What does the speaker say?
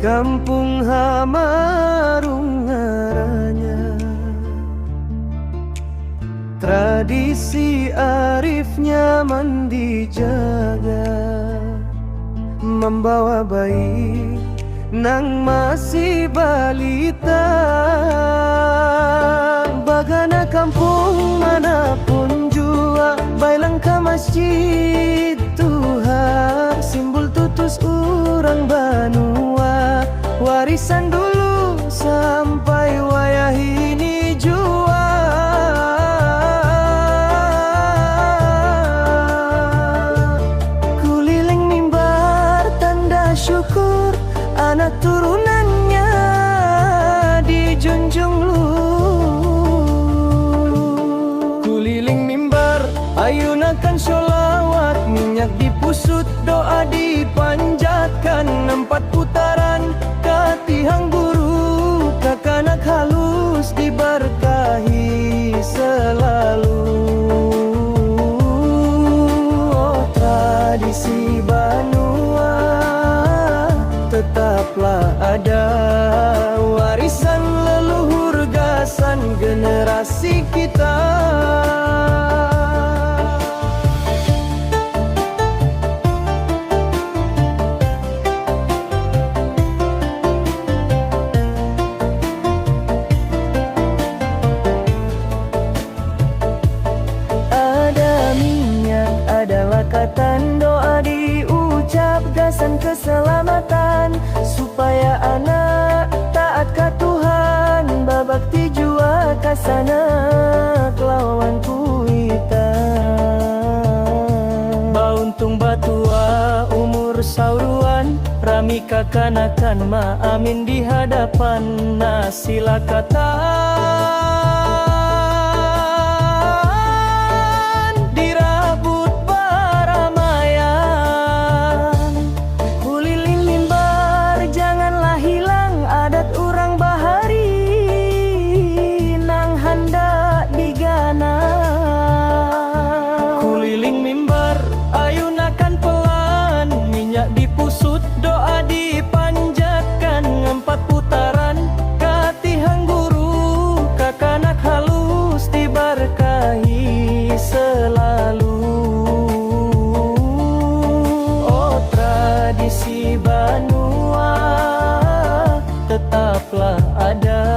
kampung Hamarung ngaranya Tradisi arif nyaman dijaga Membawa bayi nang masih balita. Bagana kampung Warisan dulu sampai wayah ini jua. Kuliling mimbar tanda syukur Anak turunannya dijunjung luhur Kuliling mimbar ayunakan sholawat Minyak dipusut doa dipanjatkan Empat putaran katihang guru Kakanak halus diberkahi selalu. Oh tradisi Banua Tetaplah ada. Warisan leluhur gasan generasi kita kasana kelawan kuitan Bauntung batua umur sauruan. Rami kakanakan ma amin di hadapan. Nasila katan telah ada